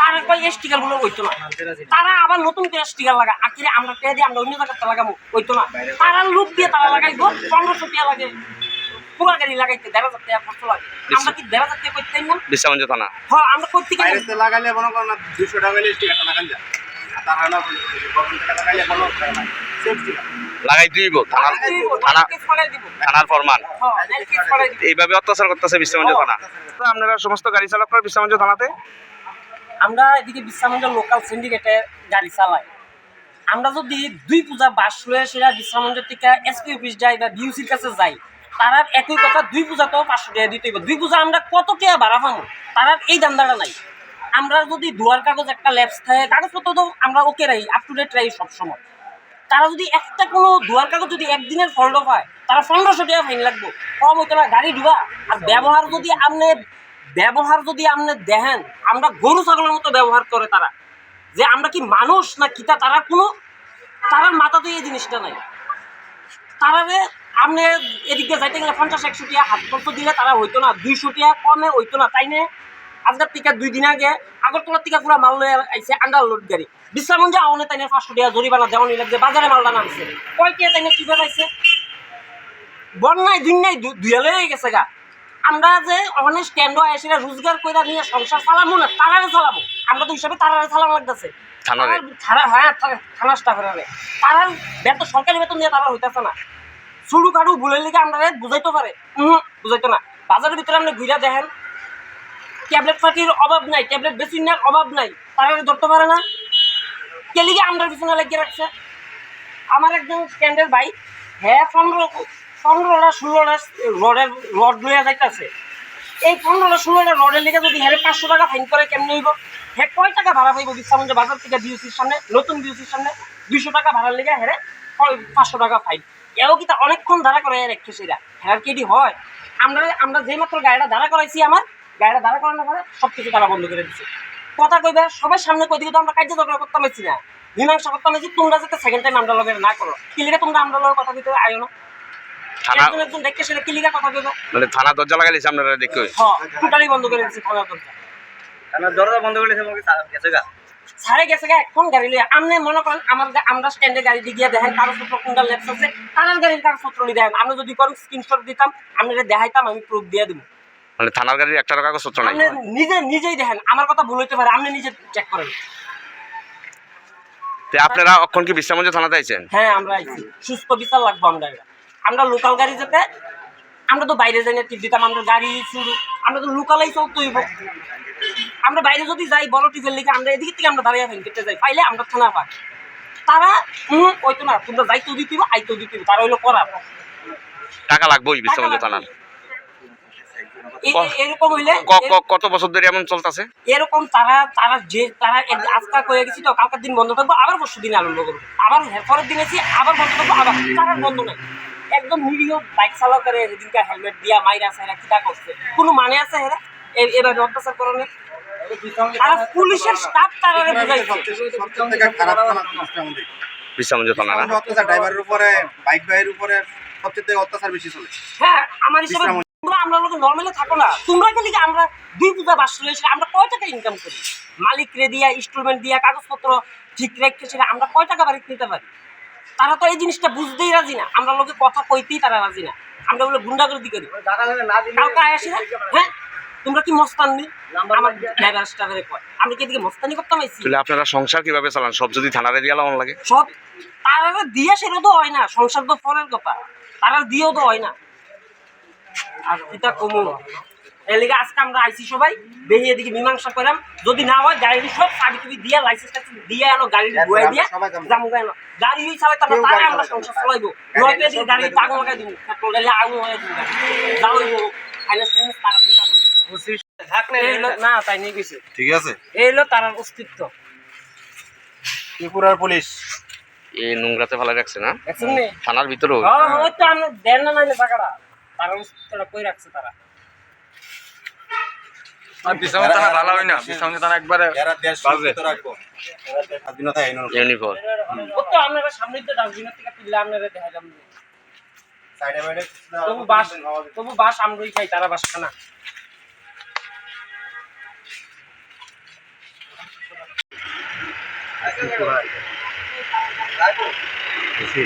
তারা কয় স্টিকারগুলো হইতো না। তারা আবার নতুন করে স্টিকার লাগা আখিরে আমরা টেয়া দিয়ে আমরা অন্য জায়গাতে লাগাবো হইতো না। তারা লুক দিয়ে তারা লাগাইবো পনেরোশো টাকা লাগে। পুরা গাড়ি লাগাইতে দেড় হাজার টাকা খরচ লাগে। আমরা কি দেড় হাজার টাকা করতে না? বিশ্রামঞ্জ থানা। হ্যাঁ আমরা করতে গেলে লাগাইলে মনে করো না দুশো টাকা হলে স্টিকারটা লাগান যায়। আর তারা না গভর্নমেন্ট টাকা লাগাইলে কোনো টাকা সেম স্টিকার লাগাই দিব থানার থানা থানার ফরমান। হ্যাঁ এইভাবে অত্যাচার করতেছে বিশ্রামঞ্জ থানা। আপনারা সমস্ত গাড়ি চালকরা বিশ্রামঞ্জ থানাতে? আমরা এদিকে বিশ্রামঞ্জ লোকাল সিন্ডিকেটে গাড়ি চালাই। আমরা যদি দুই পূজা বাস রয়ে সেটা বিশ্রামঞ্জের থেকে এসপি অফিস যাই বা ডিউসির কাছে যাই তারা একই কথা দুই পূজাতেও পাঁচশো টাকা দিতে হবে দুই পূজা আমরা কত টাকা ভাড়া পাবো? তারা এই দামদাটা নাই। আমরা যদি দুয়ার কাগজ একটা ল্যাপস থাকে কাগজপত্র তো আমরা ওকে রাখি আপ টু ডেট রাখি সবসময়। তারা যদি একটা কোনো দুয়ার কাগজ যদি একদিনের ফল্ড হয়, তারা পনেরোশো টাকা ফাইন লাগবে। কম হইতো না গাড়ি ডুবা আর ব্যবহার যদি আপনি ব্যবহার যদি আপনি দেখেন, আমরা গরু ছাগলের মতো ব্যবহার করে তারা। যে আমরা কি মানুষ না কিতা, তারা কোনো তারার মাথাতে এই জিনিসটা নাই। তারারে আপনি এদিকে যাইতে গেলে পঞ্চাশ, একশো টাকা হাত খরচ দিলে তারা হইতো না, দুইশো টাকা কমে হইতো না, তাই না? আজকের থেকে দুই দিন আগে আগরতলার থেকে পুরো মাল লয়ে আইছে আন্ডার লোড গাড়ি। বিশ্রামগঞ্জে আউনে তাই পাঁচশো টাকা জরিমানা দেওয়া নিলে যে বাজারে মালটা নামছে। কয় টাকা তাই কি বেড়াইছে বন্যায় দিন নাই দুয়ালে হয়ে গেছে গা। আমরা যে ওখানে স্ট্যান্ড এসে রোজগার করে নিয়ে সংসার চালাবো না তারারে চালাবো আমরা তো হিসাবে তারারে চালানো লাগতেছে। থানা হ্যাঁ থা- থানা স্টাফের তারার বেতন সরকারি বেতন দিয়ে তারা হইতেছে না। শুরু কারু ভুলের লিগে আমরা বুঝাইতে পারে। বুঝাইতো না। বাজারের ভিতরে আপনি ঘুরে দেখেন ট্যাবলেট পাতির অভাব নাই, ট্যাবলেট বেশি নেওয়ার অভাব নাই। তারা ধরতে পারে না। কে লিগে আমরা পিছনে লাগিয়ে রাখছে? আমার একজন স্ট্যান্ডের ভাই হ্যাঁ পনেরো পনেরোটা ষোলোটা রডের, রড লইয়া যাইতেছে। এই পনেরোটা ষোলোটা রডের লিগে যদি হ্যাঁ পাঁচশো টাকা ফাইন করে কেমনে হইব? হ্যাঁ কয় টাকা ভাড়া পাইব বিশ্রামঞ্জ বাজার থেকে বিউসির সামনে, নতুন বিউসির সামনে? দুইশো টাকা ভাড়ার লিগে হ্যাঁ পাঁচশো টাকা ফাইন এও কি তা অনেকক্ষণ দাঁড়া করে রেখে সেটা হ্যাঁ কি এটি হয়? আমরা আমরা যেই মাত্র গাড়িটা দাঁড়া করাইছি আমার গাড়িটা দাঁড়া করানোর পরে সব কিছু তারা বন্ধ করে দিচ্ছে কথা কইবে সবাই সামনে কই দিকে তো আমরা কার্য করতে পারছি না। মীমাংসা করতে পারছি তোমরা যাতে সেকেন্ড টাইম আমরা লগে না করো। কি লিগে তোমরা আমরা লগে কথা কইতে আয়ো না। একজন একজন দেখে সেটা কি কথা কইবে। মানে থানা দরজা লাগাইছে আপনারা দেখতে হ্যাঁ টোটালি বন্ধ করে দিচ্ছে থানার দরজা। কেন দরজা বন্ধ করে দিয়েছে আমাকে গেছে গা। সারে গেছে গা এখন গাড়ি লিয়ে আপনি মনে করেন আমার গা- আমরা স্ট্যান্ডে গাড়ি দিয়ে গিয়ে দেখেন কাগজপত্র কোনটা লেপস আছে তার গাড়ির কাগজপত্র নিয়ে দেখেন। আমরা যদি কোনো স্ক্রিনশট দিতাম আপনারা দেখাইতাম আমি প্রুফ দিয়ে দিব মানে থানার গাড়ির একটা কাগজপত্র নাই আপনি নিজে নিজেই দেখেন আমার কথা ভুল হইতে পারে আপনি নিজে চেক করেন। তো আপনারা অক্ষণ কি বিশ্রামঞ্জ থানাতে আইছেন? হ্যাঁ আমরা আইছি। সুস্থ বিচার লাগবো আমরা আমরা লোকাল গাড়ি যেতে আমরা তো বাইরে যাই না টিপ দিতাম আমরা গাড়ি শুরু আমরা তো লোকালেই চলতে হইব। আমরা বাইরে যদি যাই বড় টিপের লিগে আমরা এদিকে থেকে আমরা দাঁড়িয়ে ফেন কেটে যাই পাইলে আমরা থানা পাই। তারা হুম ওইতো না তোমরা যাইতো দিতে হইব আইতো দিতে তারা হইল করা টাকা লাগবেই বিশ্রামঞ্জ থানার? এরকম হইলে কত বছর ধরে এমন চলতেছে? এরকম তারা তারা যে তারা আজকা কয়ে গেছি তো কালকের দিন বন্ধ থাকব আবার পরশু দিন আরম্ভ করব। আবার পরের দিন এসে আবার বন্ধ থাকব আবার তারা বন্ধ নাই। একদম নিরীহ বাইক চালকের সেদিনকে হেলমেট দিয়া মাইরা সাইরা কিটা করছে। কোনো মানে আছে হেরা? এভাবে অত্যাচার করণে তারা পুলিশের স্টাফ তারা সবচেয়ে খারাপ থানা আমাদের বিশ্রামঞ্জ থানা না অত্যাচার ড্রাইভারের উপরে বাইক ভাইয়ের উপরে সবচেয়ে অত্যাচার বেশি চলে হ্যাঁ আমার হিসাবে তোমরা আমরা লোক নর্মালি থাকো না। তোমরা আমরা দুই পূজা বাসলে এসে আমরা কয় টাকা ইনকাম করি? মালিক রে দিয়া ইনস্টলমেন্ট দিয়া কাগজপত্র ঠিক রেখে সেটা আমরা কয় টাকা বাড়ি নিতে পারি? তারা তো এই জিনিসটা বুঝতেই রাজি না। আমরা লোকে কথা কইতেই তারা রাজি না। আমরা বলে গুন্ডাগর্দি করি। কালকে আসি না? হ্যাঁ? তোমরা কি মস্তানি? আমার ড্রাইভার স্টাফের কয়। আমি কি এদিকে মস্তানি করতাম আইছি তাহলে আপনারা সংসার কীভাবে চালান? সব যদি থানারে দিয়ে লাগানো লাগে। সব তারা দিয়ে সেটা তো হয় না। সংসার তো পরের কথা। তারা দিয়েও তো হয় না। আর এটা কমু এর লিগে আজকে আমরা আইসি সবাই বেরিয়ে এদিকে মীমাংসা করলাম যদি না হয় গাড়ি সব চাবি টুবি দিয়ে লাইসেন্স দিয়ে এনো গাড়ি বয়ে দিয়ে যাব। যাব গাড়ি ওই চালাই তারপর তারা আমরা সংসার চালাইবো। নয়তো এদিকে গাড়ি আগুন লাগাই দিব পেট্রোল ঢালে আগুন লাগাই দিব যাও ফাইন্যান্স ফাইন্যান্স তারা চিন্তা করবে। এই হলো- না তাই নিয়ে গেছে। ঠিক আছে। এই হলো তার অস্তিত্ব। ত্রিপুরার পুলিশ। এই নোংরাতে ফেলা রাখছে না? থানার দেন না নাইলে টাকাটা তারা অস্তিত্বটা কই রাখছে তারা? আর বিশ্রাম থানা ভালো হয় না বিশ্রাম থানা একবারে যারা দেশ সুরক্ষিত রাখব। স্বাধীনতা আইন ইউনিফর্ম। ও তো আপনারা সামনে তো ডাস্টবিনের থেকে তুললে আপনারা দেখা যাবে। সাইডে বাইডে তবু বাস তবু বাস আমরাই খাই তারা বাস খানা বেশি